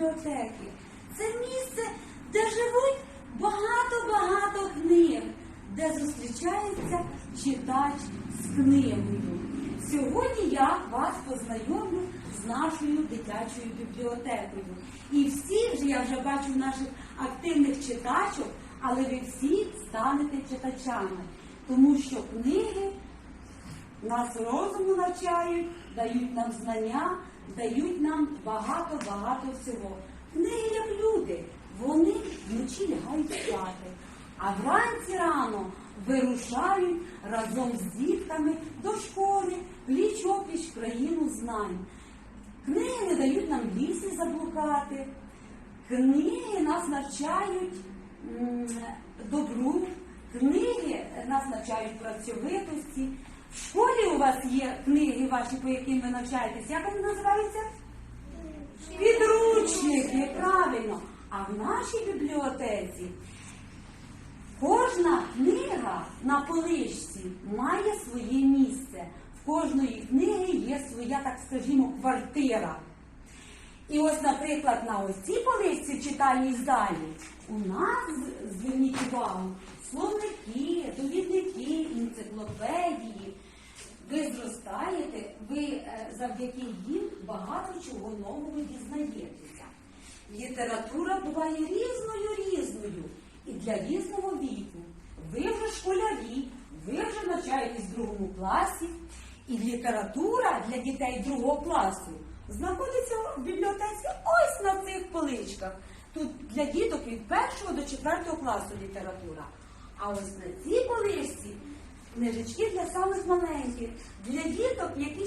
бібліотеки. Це місце, де живуть багато-багато книг, де зустрічається читач з книгою. Сьогодні я вас познайомлю з нашою дитячою бібліотекою. І всі вже я вже бачу наших активних читачок, але ви всі станете читачами, тому що книги нас розуму навчають, дають нам знання, дають нам багато-багато всього. Книги як люди, вони вночі лягають спати, а вранці рано вирушають разом з дітками до школи, пліч-опліч в країну знань. Книги не дають нам лісі заблукати, книги нас навчають добру, книги нас навчають працьовитості. В школі у вас є книги ваші, по яким ви навчаєтесь. Як вони називаються? Підручники, правильно. А в нашій бібліотеці кожна книга на поличці має своє місце. В кожної книги є своя, так скажімо, квартира. І ось, наприклад, на ось цій поличці в читальній залі у нас, зверніть увагу, словники, довідники, енциклопедії. Ви зростаєте, ви е, завдяки їм багато чого нового дізнаєтеся. Література буває різною різною і для різного віку. Ви вже школярі, ви вже навчаєтесь в другому класі, і література для дітей другого класу знаходиться в бібліотеці ось на цих поличках. Тут для діток від першого до четвертого класу література. А ось на цій поличці книжечки для самих маленьких, для діток, які ще